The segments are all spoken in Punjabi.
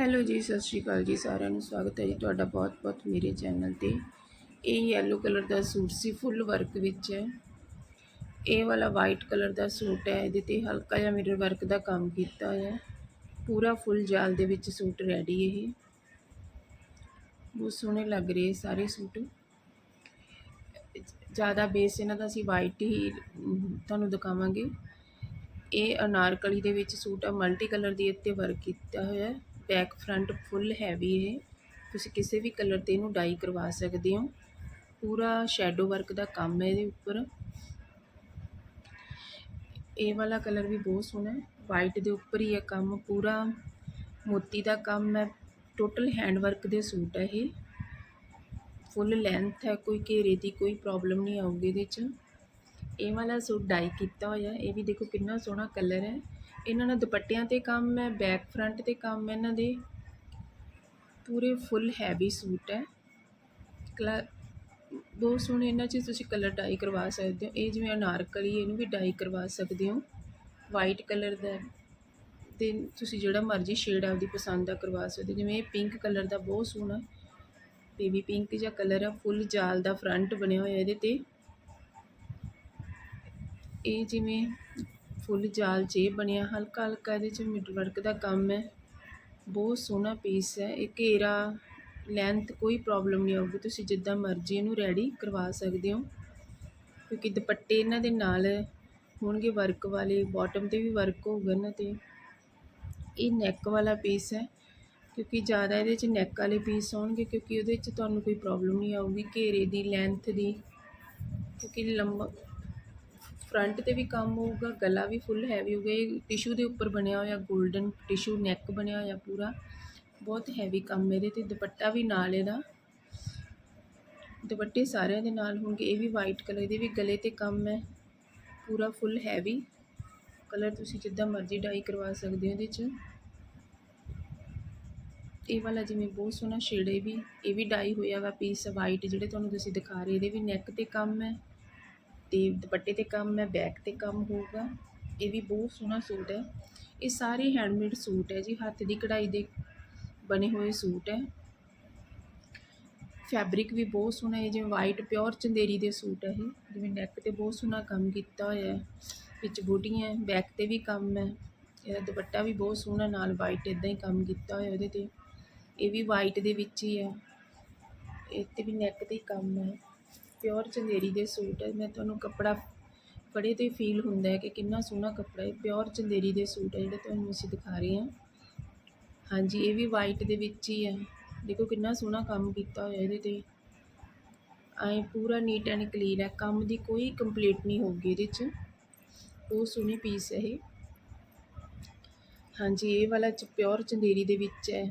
ਹੈਲੋ ਜੀ, ਸਤਿ ਸ਼੍ਰੀ ਅਕਾਲ ਜੀ, ਸਾਰਿਆਂ ਨੂੰ ਸਵਾਗਤ ਹੈ ਜੀ ਤੁਹਾਡਾ ਬਹੁਤ-ਬਹੁਤ ਮੇਰੇ ਚੈਨਲ ਤੇ। ਇਹ ਯੈਲੋ ਕਲਰ ਦਾ ਸੂਟ ਸੀ ਫੁੱਲ ਵਰਕ ਵਿੱਚ ਹੈ। ਇਹ ਵਾਲਾ ਵਾਈਟ ਕਲਰ ਦਾ ਸੂਟ ਹੈ, ਇਹਦੇ ਤੇ ਹਲਕਾ ਜਿਹਾ ਮਿਰਰ ਵਰਕ ਦਾ ਕੰਮ ਕੀਤਾ ਹੋਇਆ ਹੈ। ਪੂਰਾ ਫੁੱਲ ਜਾਲ ਦੇ ਵਿੱਚ ਸੂਟ ਰੈਡੀ ਇਹ। ਬਹੁਤ ਸੋਹਣੇ ਲੱਗ ਰਹੇ ਸਾਰੇ ਸੂਟ। ਜ਼ਿਆਦਾ ਬੇਸ ਇਹਨਾਂ ਦਾ ਅਸੀਂ ਵਾਈਟ ਹੀ ਤੁਹਾਨੂੰ ਦਿਖਾਵਾਂਗੇ। ਇਹ ਅਨਾਰਕਲੀ ਦੇ ਵਿੱਚ ਸੂਟ ਆ ਮਲਟੀ ਕਲਰ ਦੀ ਇੱਥੇ ਵਰਕ ਕੀਤਾ ਹੋਇਆ ਹੈ। ਬੈਕ ਫਰੰਟ ਫੁੱਲ ਹੈਵੀ ਹੈ। ਤੁਸੀਂ ਕਿਸੇ ਵੀ ਕਲਰ ਤੇ ਇਹਨੂੰ ਡਾਈ ਕਰਵਾ ਸਕਦੇ ਹੋ। ਪੂਰਾ ਸ਼ੈਡੋ ਵਰਕ ਦਾ ਕੰਮ ਹੈ ਇਹਦੇ ਉੱਪਰ। ਇਹ ਵਾਲਾ ਕਲਰ ਵੀ ਬਹੁਤ ਸੋਹਣਾ ਹੈ। ਵਾਈਟ ਦੇ ਉੱਪਰ ਹੀ ਹੈ ਕੰਮ। ਪੂਰਾ ਮੋਤੀ ਦਾ ਕੰਮ ਹੈ। ਟੋਟਲ ਹੈਂਡ ਵਰਕ ਦੇ ਸੂਟ ਹੈ ਇਹ। ਫੁੱਲ ਲੈਂਥ ਹੈ। ਕੋਈ ਘੇਰੇ ਦੀ ਕੋਈ ਪ੍ਰੋਬਲਮ ਨਹੀਂ ਆਊਗੀ ਇਹਦੇ 'ਚ। ਇਹ ਵਾਲਾ ਸੂਟ ਡਾਈ ਕੀਤਾ ਹੋਇਆ ਇਹ ਵੀ ਦੇਖੋ ਕਿੰਨਾ ਸੋਹਣਾ ਕਲਰ ਹੈ। ਇਹਨਾਂ ਦਾ ਦੁਪੱਟਿਆਂ ਤੇ ਕੰਮ ਹੈ ਬੈਕ ਫਰੰਟ ਤੇ ਕੰਮ ਹੈ, ਇਹਨਾਂ ਦੇ ਪੂਰੇ ਫੁੱਲ ਹੈਵੀ ਸੂਟ ਹੈ। ਕਲਰ, ਬਹੁਤ ਸੋਹਣੇ ਇਹਨਾਂ 'ਚ ਤੁਸੀਂ ਕਲਰ ਡਾਈ ਕਰਵਾ ਸਕਦੇ ਹੋ। ਇਹ ਜਿਵੇਂ ਅਨਾਰਕਲੀ, ਇਹਨੂੰ ਵੀ ਡਾਈ ਕਰਵਾ ਸਕਦੇ ਹੋ। ਵਾਈਟ ਕਲਰ ਦਾ ਤੇ ਤੁਸੀਂ ਜਿਹੜਾ ਮਰਜ਼ੀ ਸ਼ੇਡ ਆਪਦੀ ਪਸੰਦ ਦਾ ਕਰਵਾ ਸਕਦੇ ਹੋ। ਜਿਵੇਂ ਇਹ ਪਿੰਕ ਕਲਰ ਦਾ ਬਹੁਤ ਸੋਹਣਾ ਬੇਬੀ ਪਿੰਕ ਜਿਹਾ ਕਲਰ ਹੈ ਫੁੱਲ ਜਾਲ ਦਾ ਫਰੰਟ ਬਣਿਆ ਹੋਇਆ ਇਹਦੇ ਤੇ। ਇਹ ਜਿਵੇਂ ਫੁੱਲ ਜਾਲ 'ਚ ਇਹ ਬਣਿਆ, ਹਲਕਾ ਹਲਕਾ ਇਹਦੇ 'ਚ ਮਿਡ ਵਰਕ ਦਾ ਕੰਮ ਹੈ। ਬਹੁਤ ਸੋਹਣਾ ਪੀਸ ਹੈ। ਇਹ ਘੇਰਾ ਲੈਂਥ ਕੋਈ ਪ੍ਰੋਬਲਮ ਨਹੀਂ ਆਊਗੀ। ਤੁਸੀਂ ਜਿੱਦਾਂ ਮਰਜ਼ੀ ਇਹਨੂੰ ਰੈਡੀ ਕਰਵਾ ਸਕਦੇ ਹੋ। ਕਿਉਂਕਿ ਦੁਪੱਟੇ ਇਹਨਾਂ ਦੇ ਨਾਲ ਹੋਣਗੇ ਵਰਕ ਵਾਲੇ ਬਾਟਮ ਤੇ ਵੀ ਵਰਕ ਹੋਊਗਾ ਇਹਨਾਂ ਤੇ। ਇਹ ਨੈਕ ਵਾਲਾ ਪੀਸ ਹੈ। ਕਿਉਂਕਿ ਜ਼ਿਆਦਾ ਇਹਦੇ 'ਚ ਨੈਕ ਵਾਲੇ ਪੀਸ ਆਉਣਗੇ, ਕਿਉਂਕਿ ਉਹਦੇ 'ਚ ਤੁਹਾਨੂੰ ਕੋਈ ਪ੍ਰੋਬਲਮ ਨਹੀਂ ਆਊਗੀ ਘੇਰੇ ਦੀ ਲੈਂਥ ਦੀ। ਕਿਉਂਕਿ ਲੰਬਾ ਫਰੰਟ ਤੇ ਵੀ ਕੰਮ ਹੋਊਗਾ, ਗਲਾ ਵੀ ਫੁੱਲ ਹੈਵੀ ਹੋਊਗਾ, ਇਹ ਟਿਸ਼ੂ ਦੇ ਉੱਪਰ ਬਣਿਆ ਹੋਇਆ 골ਡਨ ਟਿਸ਼ੂ ਨੈਕ ਬਣਿਆ ਹੋਇਆ ਪੂਰਾ। ਬਹੁਤ ਹੈਵੀ ਕੰਮ ਇਹਦੇ ਤੇ, ਦੁਪੱਟਾ ਵੀ ਨਾਲ ਇਹਦਾ। ਦੁਪੱਟੇ ਸਾਰਿਆਂ ਦੇ ਨਾਲ ਹੋਣਗੇ, ਇਹ ਵੀ ਵਾਈਟ ਕਲਰ ਦੇ ਵੀ ਗਲੇ ਤੇ ਕੰਮ ਹੈ। ਪੂਰਾ ਫੁੱਲ ਹੈਵੀ ਕਲਰ ਤੁਸੀਂ ਜਿੱਦਾਂ ਮਰਜ਼ੀ ਡਾਈ ਕਰਵਾ ਸਕਦੇ ਹੋ ਇਹਦੇ 'ਚ। ਇਹ ਵਾਲਾ ਜਿਵੇਂ ਬਹੁਤ ਸੋਹਣਾ ਸ਼ੇਡ ਹੈ ਵੀ, ਇਹ ਵੀ ਡਾਈ ਹੋਇਆ ਵਾ ਪੀਸ ਵਾਈਟ ਜਿਹੜੇ ਤੁਹਾਨੂੰ ਤੁਸੀਂ ਦਿਖਾ ਰਹੇ ਇਹਦੇ ਵੀ ਨੈਕ ਤੇ ਕੰਮ ਹੈ। ਅਤੇ ਦੁਪੱਟੇ ਤੇ ਕੰਮ ਹੈ ਬੈਕ ਤੇ ਕੰਮ ਹੋਊਗਾ। ਇਹ ਵੀ ਬਹੁਤ ਸੋਹਣਾ ਸੂਟ ਹੈ। ਇਹ ਸਾਰੇ ਹੈਂਡਮੇਡ ਸੂਟ ਹੈ ਜੀ। ਹੱਥ ਦੀ ਕਢਾਈ ਦੇ ਬਣੇ ਹੋਏ ਸੂਟ ਹੈ। ਫੈਬਰਿਕ ਵੀ ਬਹੁਤ ਸੋਹਣਾ ਹੈ। ਜਿਵੇਂ ਵਾਈਟ ਪਿਓਰ ਚੰਦੇਰੀ ਦੇ ਸੂਟ ਹੈ ਇਹ। ਜਿਵੇਂ ਨੈਕ ਤੇ ਬਹੁਤ ਸੋਹਣਾ ਕੰਮ ਕੀਤਾ ਹੋਇਆ ਹੈ। ਵਿੱਚ ਬੂਟੀਆਂ ਬੈਕ ਤੇ ਵੀ ਕੰਮ ਹੈ। ਇਹਦਾ ਦੁਪੱਟਾ ਵੀ ਬਹੁਤ ਸੋਹਣਾ, ਨਾਲ ਵਾਈਟ ਇਦਾਂ ਹੀ ਕੰਮ ਕੀਤਾ ਹੋਇਆ ਉਹਦੇ ਤੇ। ਇਹ ਵੀ ਵਾਈਟ ਦੇ ਵਿੱਚ ਹੀ ਹੈ। ਇਹ ਤੇ ਵੀ ਨੈਕ ਤੇ ਹੀ ਕੰਮ ਹੈ। ਪਿਓਰ ਚੰਦੇਰੀ ਦੇ ਸੂਟ ਹੈ। ਮੈਂ ਤੁਹਾਨੂੰ ਕੱਪੜਾ ਫੜੇ ਤੇ ਫੀਲ ਹੁੰਦਾ ਹੈ ਕਿ ਕਿੰਨਾ ਸੋਹਣਾ ਕੱਪੜਾ ਹੈ। ਪਿਓਰ ਚੰਦੇਰੀ ਦੇ ਸੂਟ ਹੈ ਜਿਹੜੇ ਤੁਹਾਨੂੰ ਅਸੀਂ ਦਿਖਾ ਰਹੇ ਹਾਂ। ਹਾਂਜੀ, ਇਹ ਵੀ ਵਾਈਟ ਦੇ ਵਿੱਚ ਹੀ ਹੈ। ਦੇਖੋ ਕਿੰਨਾ ਸੋਹਣਾ ਕੰਮ ਕੀਤਾ ਹੋਇਆ ਇਹਦੇ ਤੇ। ਐਂ ਪੂਰਾ ਨੀਟ ਐਂਡ ਕਲੀਨ ਹੈ। ਕੰਮ ਦੀ ਕੋਈ ਕੰਪਲੀਟ ਨਹੀਂ ਹੋਊਗੀ ਇਹਦੇ 'ਚ। ਬਹੁਤ ਸੋਹਣੀ ਪੀਸ ਹੈ ਇਹ। ਹਾਂਜੀ, ਇਹ ਵਾਲਾ ਚ ਪਿਓਰ ਚੰਦੇਰੀ ਦੇ ਵਿੱਚ ਹੈ।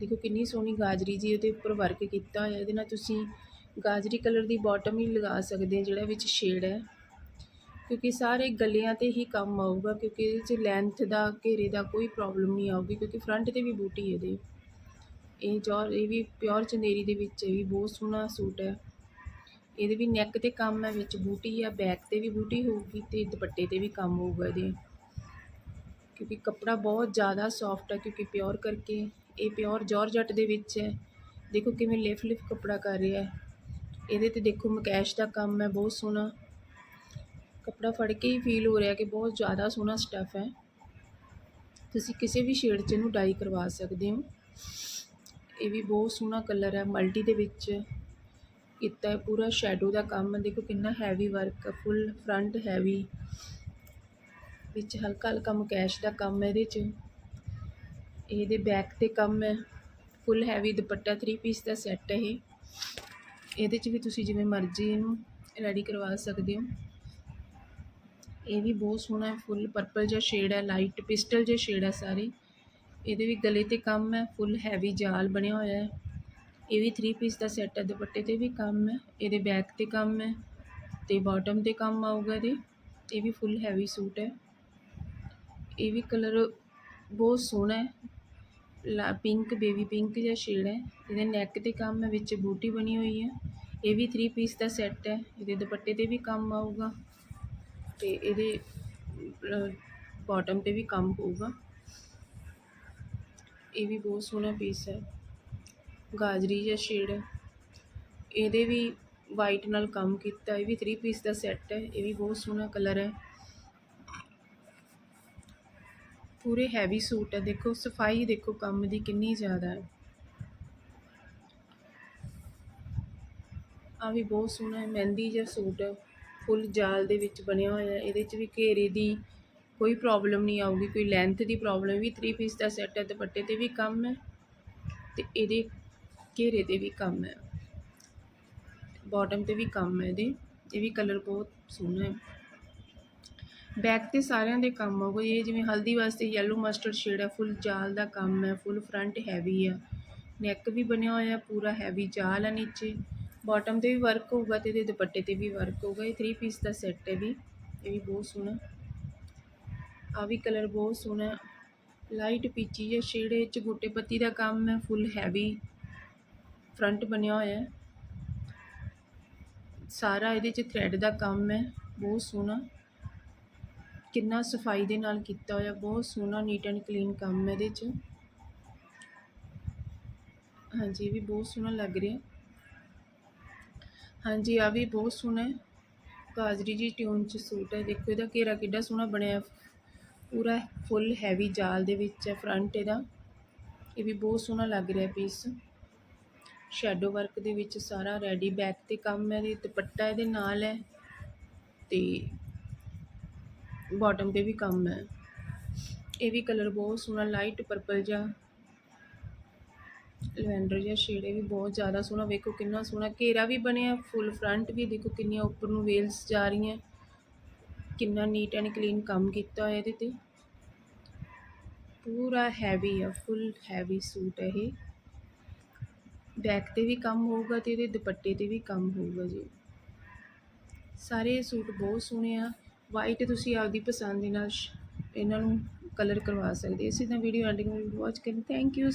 ਦੇਖੋ ਕਿੰਨੀ ਸੋਹਣੀ ਗਾਜਰੀ ਜੀ ਉਹਦੇ ਉੱਪਰ ਵਰਕ ਕੀਤਾ ਹੋਇਆ। ਇਹਦੇ ਨਾਲ ਤੁਸੀਂ ਗਾਜਰੀ ਕਲਰ ਦੀ ਬਾਟਮ ਹੀ ਲਗਾ ਸਕਦੇ ਆ ਜਿਹੜਾ ਵਿੱਚ ਸ਼ੇਡ ਹੈ। ਕਿਉਂਕਿ ਸਾਰੇ ਗਲਿਆਂ ਤੇ ਹੀ ਕੰਮ ਆਊਗਾ, ਕਿਉਂਕਿ ਇਹਦੇ 'ਚ ਲੈਂਥ ਦਾ, ਘੇਰੇ ਦਾ ਕੋਈ ਪ੍ਰੋਬਲਮ ਨਹੀਂ ਆਊਗੀ, ਕਿਉਂਕਿ ਫਰੰਟ ਤੇ ਵੀ ਬੂਟੀ ਇਹਦੇ। ਇਹ ਜੋਰ ਇਹ ਵੀ ਪਿਓਰ ਚੰਦੇਰੀ ਦੇ ਵਿੱਚ ਇਹ ਵੀ ਬਹੁਤ ਸੋਹਣਾ ਸੂਟ ਹੈ। ਇਹਦੇ ਵੀ ਨੈਕ ਤੇ ਕੰਮ ਹੈ, ਵਿੱਚ ਬੂਟੀ ਆ ਬੈਕ ਤੇ ਵੀ ਬੂਟੀ ਹੋਊਗੀ ਤੇ ਦੁਪੱਟੇ ਤੇ ਵੀ ਕੰਮ ਹੋਊਗਾ ਇਹਦੇ। ਕਿਉਂਕਿ ਕੱਪੜਾ ਬਹੁਤ ਜ਼ਿਆਦਾ ਸੌਫਟ ਹੈ, ਕਿਉਂਕਿ ਪਿਓਰ ਕਰਕੇ, ਇਹ ਪਿਓਰ ਜਾਰਜਟ ਦੇ ਵਿੱਚ ਹੈ। ਦੇਖੋ ਕਿਵੇਂ ਲਿਫ ਲਿਫ ਕੱਪੜਾ ਕਰ ਰਿਹਾ ਹੈ। ਇਹਦੇ ਤੇ ਦੇਖੋ ਮਕੈਸ਼ ਦਾ ਕੰਮ ਹੈ, ਬਹੁਤ ਸੋਹਣਾ। ਕੱਪੜਾ ਫੜ ਕੇ ਹੀ ਫੀਲ ਹੋ ਰਿਹਾ ਕਿ ਬਹੁਤ ਜ਼ਿਆਦਾ ਸੋਹਣਾ ਸਟੱਫ ਹੈ। ਤੁਸੀਂ ਕਿਸੇ ਵੀ ਸ਼ੇਡ 'ਚ ਇਹਨੂੰ ਡਾਈ ਕਰਵਾ ਸਕਦੇ ਹੋ। ਇਹ ਵੀ ਬਹੁਤ ਸੋਹਣਾ ਕਲਰ ਹੈ ਮਲਟੀ ਦੇ ਵਿੱਚ ਕੀਤਾ ਪੂਰਾ ਸ਼ੈਡੋ ਦਾ ਕੰਮ। ਦੇਖੋ ਕਿੰਨਾ heavy work full front heavy ਵਿੱਚ ਹਲਕਾ ਹਲਕਾ ਮਕੈਸ਼ ਦਾ ਕੰਮ ਹੈ ਇਹਦੇ 'ਚ। ਇਹਦੇ ਬੈਕ ਤੇ ਕੰਮ ਹੈ। ਫੁੱਲ ਹੈਵੀ ਦੁਪੱਟਾ 3 ਪੀਸ ਦਾ ਸੈੱਟ ਹੈ ਇਹ। ਇਹਦੇ 'ਚ ਵੀ ਤੁਸੀਂ ਜਿਵੇਂ ਮਰਜ਼ੀ ਇਹਨੂੰ ਰੈਡੀ ਕਰਵਾ ਸਕਦੇ ਹੋ। ਇਹ ਵੀ ਬਹੁਤ ਸੋਹਣਾ ਫੁੱਲ ਪਰਪਲ ਜਿਹਾ ਸ਼ੇਡ ਹੈ ਲਾਈਟ ਪਿਸਟਲ ਜਿਹਾ ਸ਼ੇਡ ਹੈ ਸਾਰੇ। ਇਹਦੇ ਵੀ ਗਲੇ ਤੇ ਕੰਮ ਹੈ ਫੁੱਲ ਹੈਵੀ ਜਾਲ ਬਣਿਆ ਹੋਇਆ ਹੈ। ਇਹ ਵੀ 3 ਪੀਸ ਦਾ ਸੈੱਟ ਹੈ, ਦੁਪੱਟੇ ਤੇ ਵੀ ਕੰਮ ਹੈ, ਇਹਦੇ ਬੈਕ ਤੇ ਕੰਮ ਹੈ ਤੇ ਬਾਟਮ ਤੇ ਕੰਮ ਆਊਗਾ ਇਹਦੇ। ਇਹ ਵੀ ਫੁੱਲ ਹੈਵੀ ਸੂਟ ਹੈ। ਇਹ ਵੀ ਕਲਰ ਬਹੁਤ ਸੋਹਣਾ ਹੈ। ਲਾ ਪਿੰਕ, ਬੇਬੀ ਪਿੰਕ ਜਿਹਾ ਸ਼ੇਡ ਹੈ। ਇਹਦੇ ਨੈਕ ਤੇ ਕੰਮ ਹੈ, ਵਿੱਚ ਬੂਟੀ ਬਣੀ ਹੋਈ ਹੈ। ਇਹ ਵੀ 3 ਪੀਸ ਦਾ ਸੈੱਟ ਹੈ। ਇਹਦੇ ਦੁਪੱਟੇ ਤੇ ਵੀ ਕੰਮ ਆਊਗਾ ਤੇ ਇਹਦੇ ਬਾਟਮ ਤੇ ਵੀ ਕੰਮ ਹੋਊਗਾ। ਇਹ ਵੀ ਬਹੁਤ ਸੋਹਣਾ ਪੀਸ ਹੈ। ਗਾਜਰੀ ਜਿਹਾ ਸ਼ੇਡ ਹੈ। ਇਹਦੇ ਵੀ ਵਾਈਟ ਨਾਲ ਕੰਮ ਕੀਤਾ। ਇਹ ਵੀ 3 ਪੀਸ ਦਾ ਸੈੱਟ ਹੈ। ਇਹ ਵੀ ਬਹੁਤ ਸੋਹਣਾ ਕਲਰ ਹੈ। ਪੂਰੇ ਹੈਵੀ ਸੂਟ ਹੈ ਦੇਖੋ, ਸਫ਼ਾਈ ਦੇਖੋ, ਕੰਮ ਦੀ ਕਿੰਨੀ ਜ਼ਿਆਦਾ ਹੈ ਆ ਵੀ ਬਹੁਤ ਸੋਹਣਾ ਹੈ, ਮਹਿੰਦੀ ਜਿਹਾ ਸੂਟ ਹੈ ਫੁੱਲ ਜਾਲ ਦੇ ਵਿੱਚ ਬਣਿਆ ਹੋਇਆ ਹੈ। ਇਹਦੇ 'ਚ ਵੀ ਘੇਰੇ ਦੀ ਕੋਈ ਪ੍ਰੋਬਲਮ ਨਹੀਂ ਆਊਗੀ, ਕੋਈ ਲੈਂਥ ਦੀ ਪ੍ਰੋਬਲਮ ਵੀ 3 ਪੀਸ ਦਾ ਸੈੱਟ ਹੈ ਦੁਪੱਟੇ ਤੇ ਵੀ ਕੰਮ ਹੈ ਤੇ ਇਹਦੇ ਘੇਰੇ ਤੇ ਵੀ ਕੰਮ ਹੈ। ਬਾਟਮ ਤੇ ਵੀ ਕੰਮ ਹੈ ਇਹਦੇ। ਇਹ ਵੀ ਕਲਰ ਬਹੁਤ ਸੋਹਣਾ ਹੈ। ਬੈਕ ਤੇ ਸਾਰਿਆਂ ਦੇ ਕੰਮ ਆਊਗਾ ਇਹ ਜਿਵੇਂ ਹਲਦੀ ਵਾਸਤੇ ਯੈਲੋ ਮਸਟਰਡ ਸ਼ੇਡ ਹੈ ਫੁੱਲ ਜਾਲ ਦਾ ਕੰਮ ਹੈ ਫੁੱਲ ਫਰੰਟ ਹੈਵੀ ਆ। ਨੈਕ ਵੀ ਬਣਿਆ ਹੋਇਆ, ਪੂਰਾ ਹੈਵੀ ਜਾਲ ਹੈ ਨੀਚੇ। ਬਾਟਮ ਤੇ ਵੀ ਵਰਕ ਹੋਊਗਾ ਤੇ ਇਹਦੇ ਦੁਪੱਟੇ ਤੇ ਵੀ ਵਰਕ ਹੋਊਗਾ। ਇਹ 3 ਪੀਸ ਦਾ ਸੈੱਟ ਹੈ ਵੀ, ਇਹ ਵੀ ਬਹੁਤ ਸੋਹਣਾ। ਆ ਵੀ ਕਲਰ ਬਹੁਤ ਸੋਹਣਾ। ਲਾਈਟ ਪੀਚੀ ਜਿਹਾ ਸ਼ੇਡ ਹੈ ਚ ਗੋਟੇ ਪੱਤੀ ਦਾ ਕੰਮ ਹੈ ਫੁੱਲ ਹੈਵੀ ਫਰੰਟ ਬਣਿਆ ਹੋਇਆ। ਸਾਰਾ ਇਹਦੇ ਚ ਥ੍ਰੈਡ ਦਾ ਕੰਮ ਹੈ ਬਹੁਤ ਸੋਹਣਾ। ਕਿੰਨਾ ਸਫ਼ਾਈ ਦੇ ਨਾਲ ਕੀਤਾ ਹੋਇਆ, ਬਹੁਤ ਸੋਹਣਾ ਨੀਟ ਐਂਡ ਕਲੀਨ ਕੰਮ ਹੈ ਇਹਦੇ 'ਚ। ਹਾਂਜੀ, ਇਹ ਵੀ ਬਹੁਤ ਸੋਹਣਾ ਲੱਗ ਰਿਹਾ। ਹਾਂਜੀ ਆ ਵੀ ਬਹੁਤ ਸੋਹਣਾ ਹੈ। ਗਾਜਰੀ ਜੀ ਟਿਊਨ 'ਚ ਸੂਟ ਹੈ। ਦੇਖੋ ਇਹਦਾ ਘੇਰਾ ਕਿੱਡਾ ਸੋਹਣਾ ਬਣਿਆ ਪੂਰਾ ਫੁੱਲ ਹੈਵੀ ਜਾਲ ਦੇ ਵਿੱਚ ਹੈ ਫਰੰਟ ਇਹਦਾ। ਇਹ ਵੀ ਬਹੁਤ ਸੋਹਣਾ ਲੱਗ ਰਿਹਾ ਪੀਸ ਸ਼ੈਡੋ ਵਰਕ ਦੇ ਵਿੱਚ ਸਾਰਾ ਰੈਡੀ ਬੈਕ ਤੇ ਕੰਮ ਹੈ। ਇਹਦੇ ਦੁਪੱਟਾ ਇਹਦੇ ਨਾਲ ਹੈ। ਤੇ ਬਾਟਮ ਤੇ ਵੀ ਕੰਮ ਹੈ। ਇਹ ਵੀ ਕਲਰ ਬਹੁਤ ਸੋਹਣਾ, ਲਾਈਟ ਪਰਪਲ ਜਿਹਾ, ਲਵੈਂਡਰ ਜਿਹਾ ਸ਼ੇਡ ਇਹ ਵੀ ਬਹੁਤ ਜ਼ਿਆਦਾ ਸੋਹਣਾ। ਵੇਖੋ ਕਿੰਨਾ ਸੋਹਣਾ, ਘੇਰਾ ਵੀ ਬਣਿਆ ਫੁੱਲ ਫਰੰਟ ਵੀ ਦੇਖੋ ਕਿੰਨੀਆਂ ਉੱਪਰ ਨੂੰ ਵੇਲਸ ਜਾ ਰਹੀਆਂ। ਕਿੰਨਾ ਨੀਟ ਐਂਡ ਕਲੀਨ ਕੰਮ ਕੀਤਾ ਹੋਇਆ ਇਹਦੇ ਤੇ। ਪੂਰਾ ਹੈਵੀ ਆ ਫੁੱਲ ਹੈਵੀ ਸੂਟ ਹੈ ਇਹ। ਬੈਕ ਤੇ ਵੀ ਕੰਮ ਹੋਊਗਾ ਤੇ ਇਹਦੇ ਦੁਪੱਟੇ ਤੇ ਵੀ ਕੰਮ ਹੋਊਗਾ ਜੀ। ਸਾਰੇ ਸੂਟ ਬਹੁਤ ਸੋਹਣੇ ਆ। ਵਾਈਟ ਤੁਸੀਂ ਆਪਦੀ ਪਸੰਦ ਦੇ ਨਾਲ ਸ਼- ਇਹਨਾਂ ਨੂੰ ਕਲਰ ਕਰਵਾ ਸਕਦੇ ਹੋ। ਇਸੇ ਤਰ੍ਹਾਂ ਵੀਡੀਓ ਐਂਡਿੰਗ ਵਿੱਚ ਵਾਚ ਕਰੀ। Thank you